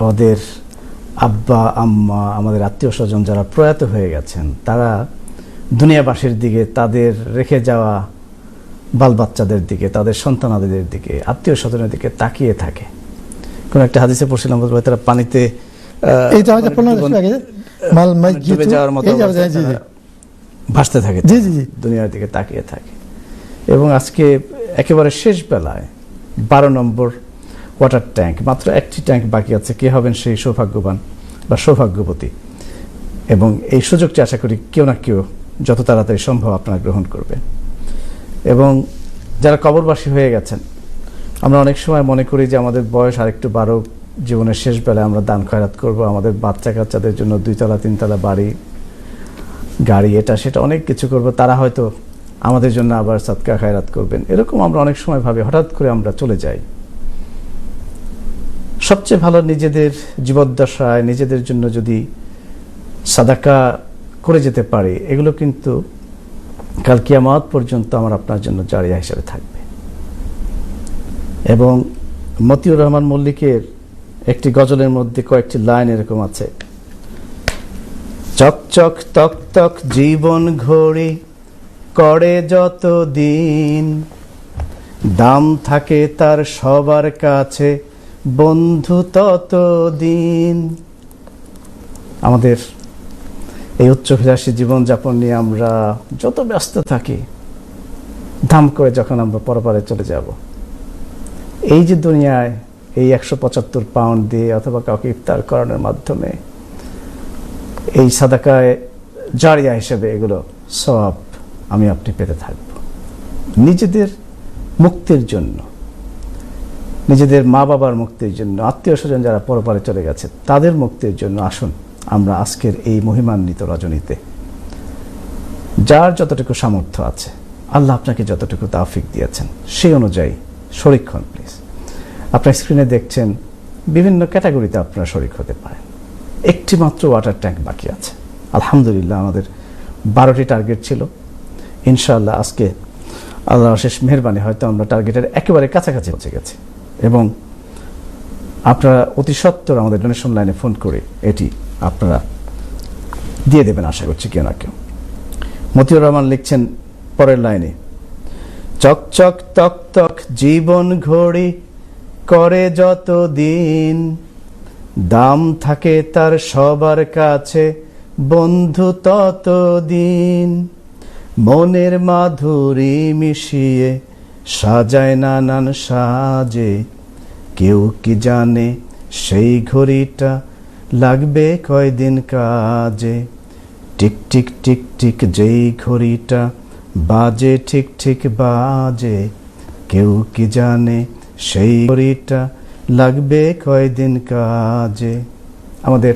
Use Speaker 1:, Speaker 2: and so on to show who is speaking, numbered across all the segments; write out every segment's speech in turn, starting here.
Speaker 1: আমাদের আব্বা আম্মা আমাদের আত্মীয় স্বজন যারা প্রয়াত হয়ে গেছেন তারা দুনিয়াবাসীর দিকে তাদের রেখে যাওয়া বাল বাচ্চাদের দিকে তাদের সন্তানাদের দিকে আত্মীয় স্বজনের দিকে তাকিয়ে থাকে। কোন একটা হাদিসে পড়ছিলাম তারা পানিতে
Speaker 2: এইটা হয়তো আগে মাল
Speaker 1: ডুবে যাওয়ার মতো ভাসতে থাকে
Speaker 2: জি, জি, জি।
Speaker 1: দুনিয়ার দিকে তাকিয়ে থাকে। এবং আজকে একেবারে শেষ বেলায় বারো নম্বর ওয়াটার ট্যাঙ্ক মাত্র একটি ট্যাঙ্ক বাকি আছে। কে হবেন সেই সৌভাগ্যবান বা সৌভাগ্যবতী? এবং এই সুযোগটি আশা করি কেউ না কেউ যত তাড়াতাড়ি সম্ভব আপনারা গ্রহণ করবেন। এবং যারা কবরবাসী হয়ে গেছেন, আমরা অনেক সময় মনে করি যে আমাদের বয়স আরেকটু বারো জীবনের শেষ বেলায় আমরা দান খয়রাত করব। আমাদের বাচ্চা কাচ্চাদের জন্য দুইতলা, তিনতলা বাড়ি, গাড়ি, এটা, সেটা অনেক কিছু করব। তারা হয়তো আমাদের জন্য আবার সৎকা খায়রাত করবেন। এরকম আমরা অনেক সময় ভাবে। হঠাৎ করে আমরা চলে যাই। সবচেয়ে ভালো নিজেদের জীবদ্দশায়, নিজেদের জন্য যদি সাদাকা করে যেতে পারি, এগুলো কিন্তু কাল কিয়ামত পর্যন্ত আমার আপনার জন্য জারিয়া হিসেবে থাকবে। এবং মতিউর রহমান মল্লিকের একটি গজলের মধ্যে কয়েকটি লাইন এরকম আছে চকচক তক তক জীবন ঘড়ি করে যত দিন দাম থাকে তার সবার কাছে বন্ধু তত দিন আমাদের এই উচ্চভিলাষী জীবনযাপন নিয়ে আমরা যত ব্যস্ত থাকি, ধাম করে যখন আমরা পরপারে চলে যাব। এই যে দুনিয়ায় এই একশো পঁচাত্তর পাউন্ড দিয়ে অথবা কাউকে ইফতার করানোর মাধ্যমে এই সাদাকায় জারিয়া হিসেবে এগুলো সব আমি আপনি পেতে থাকব। নিজেদের মুক্তির জন্য। নিজেদের মা বাবার মুক্তির জন্য, আত্মীয় স্বজন যারা পরপারে চলে গেছে, তাদের মুক্তির জন্য আসুন, আমরা আজকের এই মহিমান্বিত রজনীতে। যার যতটুকু সামর্থ্য আছে, আল্লাহ আপনাকে যতটুকু তাফিক দিয়েছেন, সেই অনুযায়ী শরিক্ষণ প্লিজ আপনার স্ক্রিনে দেখছেন, বিভিন্ন ক্যাটাগরিতে আপনারা শরিক হতে পারেন। একটি মাত্র ওয়াটার ট্যাঙ্ক বাকি আছে। আলহামদুলিল্লাহ, আমাদের বারোটি টার্গেট ছিল। ইনশাআল্লাহ আজকে আল্লাহ শেষ মেহরবানি, হয়তো আমরা টার্গেটের একেবারে কাছাকাছি পৌঁছে গেছি। এবং আপনারা অতি সত্বর আমাদের ডোনেশন লাইনে ফোন করে এটি আপনারা দিয়ে দেবেন আশা করছি কেউ না কেউ। মতিউর রহমান লিখছেন পরের লাইনে চকচক তক তক জীবন ঘড়ি করে যত দিন দাম থাকে তার সবার কাছে বন্ধু তত দিন মনের মাধুরী মিশিয়ে সাজায় নানান সাজে, কেউ কি জানে সেই ঘড়িটা লাগবে কয়দিন কাজে? টিক টিক টিক টিক, যেই ঘড়িটা বাজে, ঠিক ঠিক বাজে, কেউ কি জানে সেই ঘড়িটা লাগবে কয়দিন কাজে? আমাদের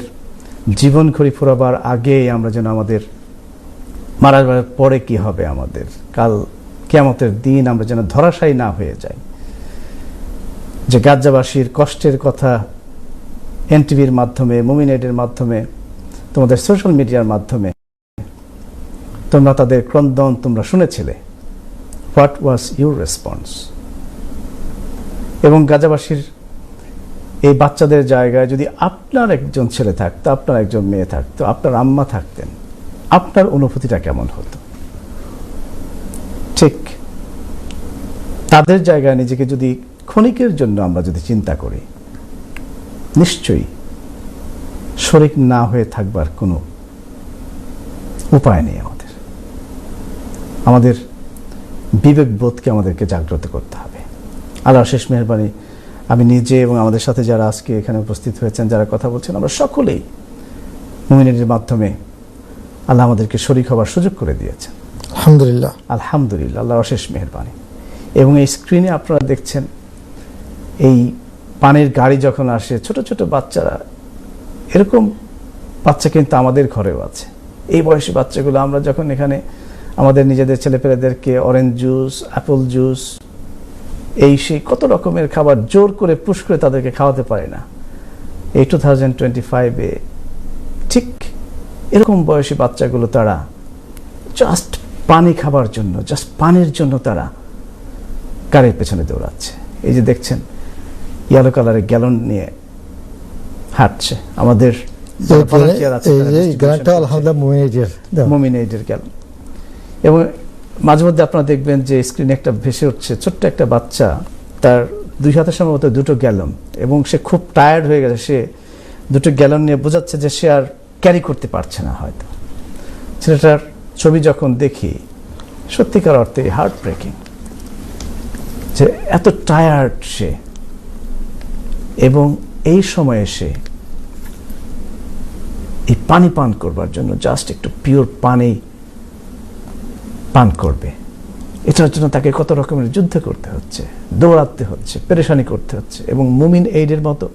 Speaker 1: জীবন ঘড়ি ফুরাবার আগে আমরা যেন আমাদের মারা পরে কি হবে আমাদের? কাল কেয়ামতের দিন আমরা যেন ধরাশায়ী না হয়ে যাই। যে গাজ্জাবাসীর কষ্টের কথা এনটিভির মাধ্যমে মুমিনেটের মাধ্যমে, তোমাদের সোশ্যাল মিডিয়ার মাধ্যমে, তোমরা তাদের ক্রন্দন তোমরা শুনেছিলে। What was your response? এবং গাজাবাসীর এই বাচ্চাদের জায়গায় যদি আপনার একজন ছেলে থাকতো, আপনার একজন মেয়ে থাকতো, আপনার আম্মা থাকতেন, আপনার অনুভূতিটা কেমন হতো? ঠিক। তাদের জায়গায় নিজেকে যদি ক্ষণিকের জন্য আমরা যদি চিন্তা করি, নিশ্চয়ই শরিক না হয়ে থাকবার কোনো উপায় নেই আমাদের। আমাদের বিবেকবোধকে আমাদেরকে জাগ্রত করতে হবে। আল্লাহ শেষ মেহরবানি। আমি নিজে এবং আমাদের সাথে যারা আজকে এখানে উপস্থিত হয়েছেন, যারা কথা বলছেন, আমরা সকলেই মুমিনের মাধ্যমে আল্লাহ আমাদেরকে শরিক হবার সুযোগ করে দিয়েছেন।
Speaker 2: আলহামদুলিল্লাহ।
Speaker 1: আলহামদুলিল্লাহ আল্লাহ অশেষ মেহরবানি। এবং এই স্ক্রিনে আপনারা দেখছেন, এই পানির গাড়ি যখন আসে, ছোট ছোট বাচ্চারা, এরকম বাচ্চা কিন্তু আমাদের ঘরেও আছে। এই বয়সী বাচ্চাগুলো, আমরা যখন এখানে আমাদের নিজেদের ছেলেপেলেদেরকে অরেঞ্জ জুস অ্যাপল জুস এই সেই কত রকমের খাবার জোর করে পুশ করে তাদেরকে খাওয়াতে পারে না। এই টু থাউজেন্ড টোয়েন্টি ফাইভে ঠিক এরকম বয়সী বাচ্চাগুলো তারা জাস্ট পানি খাবার জন্য জাস্ট পানির জন্য তারা গাড়ির পেছনে দৌড়াচ্ছে। এই যে দেখছেন ইয়েলো কালারের গ্যালন নিয়ে হাঁটছে। আমাদের গেল এবং মাঝে মধ্যে আপনারা দেখবেন যে স্ক্রিনে একটা ভেসে উঠছে ছোট্ট একটা বাচ্চা তার দুই হাতের সম্ভবত দুটো গ্যালন এবং সে খুব টায়ার্ড হয়ে গেছে। সে দুটো গ্যালন নিয়ে বোঝাচ্ছে যে সে আর ক্যারি করতে পারছে না হয়তো। ছেলেটার ছবি যখন দেখি, সত্যিকার অর্থে হার্ট ব্রেকিং যে এত টায়ার্ড সে এবং এই সময়ে সে এই পানি পান করবার জন্য জাস্ট একটু পিওর পানি পান করবে। এটার জন্য তাকে কত রকমের যুদ্ধ করতে হচ্ছে, দৌড়াতে হচ্ছে, পেরেশানি করতে হচ্ছে এবং মুমিন এইডের মতো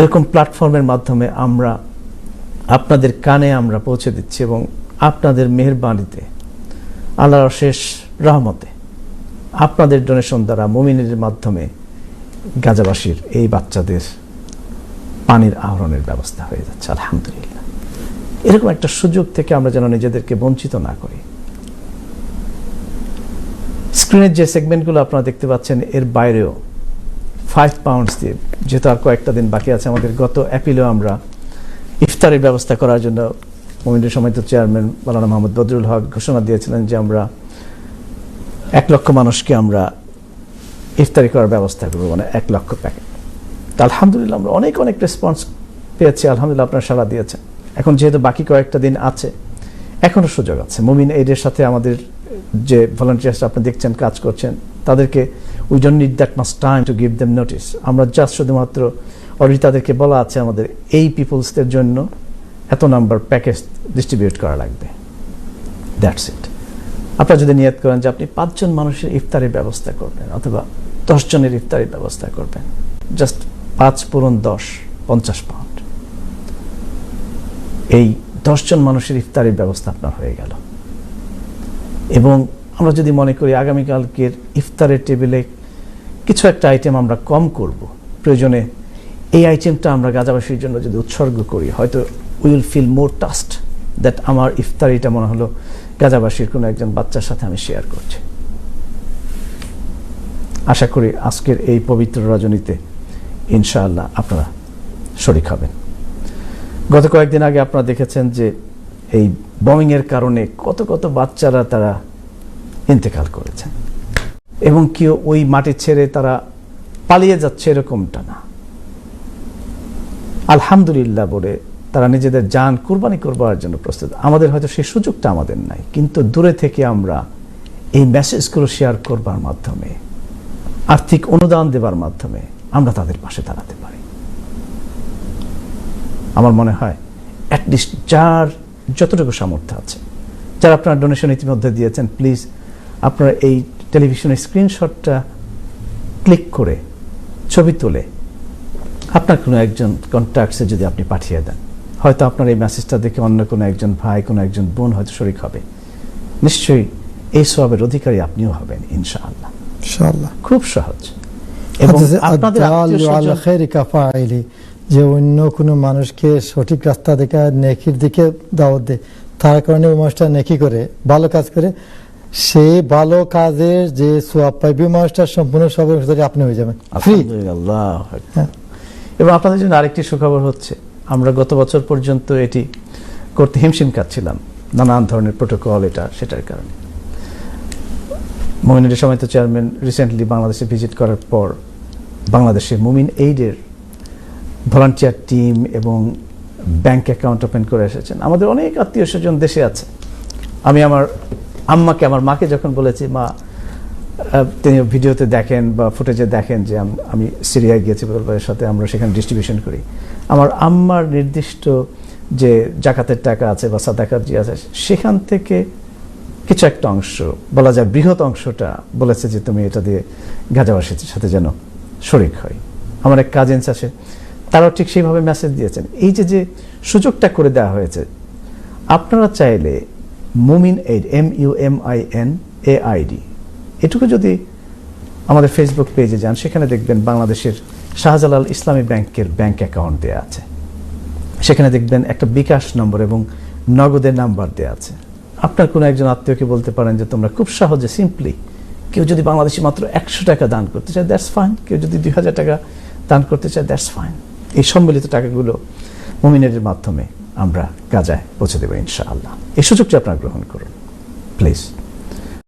Speaker 1: এরকম প্ল্যাটফর্মের মাধ্যমে আমরা আপনাদের কানে আমরা পৌঁছে দিচ্ছি এবং আপনাদের মেহরবানিতে, আল্লাহর শেষ রহমতে, আপনাদের ডোনেশন দ্বারা মুমিনের মাধ্যমে গাজাবাসীর এই বাচ্চাদের পানির আহরণের ব্যবস্থা হয়ে যাচ্ছে, আলহামদুলিল্লাহ। এরকম একটা সুযোগ থেকে আমরা যেন নিজেদেরকে বঞ্চিত না করি। স্ক্রিনের যে সেগমেন্টগুলো আপনারা দেখতে পাচ্ছেন, এর বাইরেও ফাইভ পাউন্ডস দিয়ে, যেহেতু আর কয়েকটা দিন বাকি আছে আমাদের, গত অ্যাপিলেও আমরা ইফতারের ব্যবস্থা করার জন্য মোমিনের সময় তো চেয়ারম্যান মালানা মোহাম্মদ বদরুল হক ঘোষণা দিয়েছিলেন যে আমরা এক লক্ষ মানুষকে আমরা ইফতারি করার ব্যবস্থা করব মানে এক লক্ষ প্যাকেট। তা আলহামদুলিল্লাহ আমরা অনেক অনেক রেসপন্স পেয়েছি, আলহামদুলিল্লাহ আপনারা সাড়া দিয়েছেন। এখন যেহেতু বাকি কয়েকটা দিন আছে এখনও সুযোগ আছে। মুমিন এইডের সাথে আমাদের যে ভলান্টিয়ার্স আপনি দেখছেন, কাজ করছেন, তাদেরকে we don't need that much time to give them notice আমরা জাস্ট শুধুমাত্র অলরেডি তাদেরকে বলা আছে আমাদের, এই পিপলসদের জন্য এত নাম্বার প্যাকেজ ডিস্ট্রিবিউট করা লাগবে। দ্যাটস ইট আপনারা যদি নিয়ত করেন যে আপনি পাঁচজন মানুষের ইফতারের ব্যবস্থা করবেন অথবা দশ জনের ইফতারের ব্যবস্থা করবেন জাস্ট পাঁচ পূরণ দশ, পঞ্চাশ পাউন্ড এই দশজন মানুষের ইফতারের ব্যবস্থা আপনার হয়ে গেল। এবং আমরা যদি মনে করি আগামীকালকের ইফতারের টেবিলে কিছু একটা আইটেম আমরা কম করব, প্রয়োজনে এই আইটেমটা আমরা গাজাবাসীর জন্য যদি উৎসর্গ করি, হয়তো will feel more taste that আমার ইফতারিটা মনে হলো গাজাবাসীর কোনো একজন বাচ্চার সাথে আমি শেয়ার করছি। আশা করি আজকের এই পবিত্র রজনীতে ইনশাআল্লাহ আপনারা শরিক হবেন। গত কয়েকদিন আগে আপনারা দেখেছেন যে এই বমিংয়ের কারণে কত কত বাচ্চারা তারা ইন্তেকাল করেছেন এবং কেউ ওই মাটি ছেড়ে তারা পালিয়ে যাচ্ছে এরকমটা না। আলহামদুলিল্লাহ বলে তারা নিজেদের যান কুরবানি করবার জন্য প্রস্তুত। আমাদের হয়তো সেই সুযোগটা আমাদের নাই। কিন্তু দূরে থেকে আমরা এই মেসেজগুলো শেয়ার করবার মাধ্যমে, আর্থিক অনুদান দেবার মাধ্যমে আমরা তাদের পাশে দাঁড়াতে পারি। আমার মনে হয় অ্যাটলিস্ট যার যতটুকু সামর্থ্য আছে। যারা আপনারা ডোনেশন ইতিমধ্যে দিয়েছেন প্লিজ আপনারা এই টেলিভিশনের স্ক্রিনশটটা ক্লিক করে ছবি তুলে আপনার কোনো একজন কন্ট্যাক্টসে যদি আপনি পাঠিয়ে দেন। হয়তো আপনার এই মেসেজটা দেখে অন্য কোনো একজন ভাই কোনো একজন বোন হয়তো শরিক হবে। নিশ্চয়ই এই সবের অধিকারী আপনিও হবেন ইনশাআল্লাহ।
Speaker 2: ইনশাআল্লাহ।
Speaker 1: খুব সহজ। এবং আপনাদের
Speaker 2: খায়রি কাফাইলি, যে অন্য কোনো মানুষকে সঠিক রাস্তা দেখে নেকির দিকে দাওয়াত দেয় তার কারণে ওই মানুষটা নেকি করে ভালো কাজ করে সেই ভালো কাজের যে সোয়াব পাইবে ওই মানুষটা সম্পূর্ণ সবের আপনি হয়ে যাবেন।
Speaker 1: আলহামদুলিল্লাহ
Speaker 2: হ্যাঁ।
Speaker 1: এবং আপনাদের জন্য আরেকটি সুখবর হচ্ছে। আমরা গত বছর পর্যন্ত এটি করতে হিমশিম খাচ্ছিলাম। নানান ধরনের প্রোটোকল এটা, সেটার কারণে। মমিনের সময় তো চেয়ারম্যান রিসেন্টলি বাংলাদেশে ভিজিট করার পর বাংলাদেশে মুমিন এইডের ভলান্টিয়ার টিম এবং ব্যাংক অ্যাকাউন্ট ওপেন করে এসেছেন। আমাদের অনেক আত্মীয় স্বজন দেশে আছে। আমি আমার আম্মাকে, আমার মাকে যখন বলেছি, মা তিনি ভিডিওতে দেখেন বা ফুটেজে দেখেন যে আমি সিরিয়ায় গিয়েছি ভাইয়ের সাথে, আমরা সেখানে ডিস্ট্রিবিউশন করি। আমার আম্মার নির্দিষ্ট যে জাকাতের টাকা আছে বা সাদাকার যে আছে, সেখান থেকে কিছু একটা অংশ, বলা যায় বৃহৎ অংশটা বলেছে যে তুমি এটা দিয়ে গাজাবাসীর সাথে যেন শরিক হয়। আমার এক কাজিনস আছে, তারাও ঠিক সেইভাবে মেসেজ দিয়েছেন। এই যে যে সুযোগটা করে দেওয়া হয়েছে, আপনারা চাইলে Mumin ID M U M I N A ID এটুকু যদি আমাদের ফেসবুক পেজে যান, সেখানে দেখবেন বাংলাদেশের শাহজালাল ইসলামী ব্যাংকের ব্যাংক অ্যাকাউন্ট দেওয়া আছে। সেখানে দেখবেন একটা বিকাশ নম্বর এবং নগদের নাম্বার দেওয়া আছে। আপনার কোনো একজন আত্মীয়কে বলতে পারেন যে, তোমরা খুব সহজে সিম্পলি কেউ যদি বাংলাদেশে মাত্র একশো টাকা দান করতে চায় দ্যাটস ফাইন কেউ যদি দুই হাজার টাকা দান করতে চায় দ্যাটস ফাইন এই সম্মিলিত টাকাগুলো মুমিনের মাধ্যমে আমরা গাজায় পৌঁছে দেবো ইনশাআল্লাহ। এই সুযোগটি আপনারা গ্রহণ করুন। প্লিজ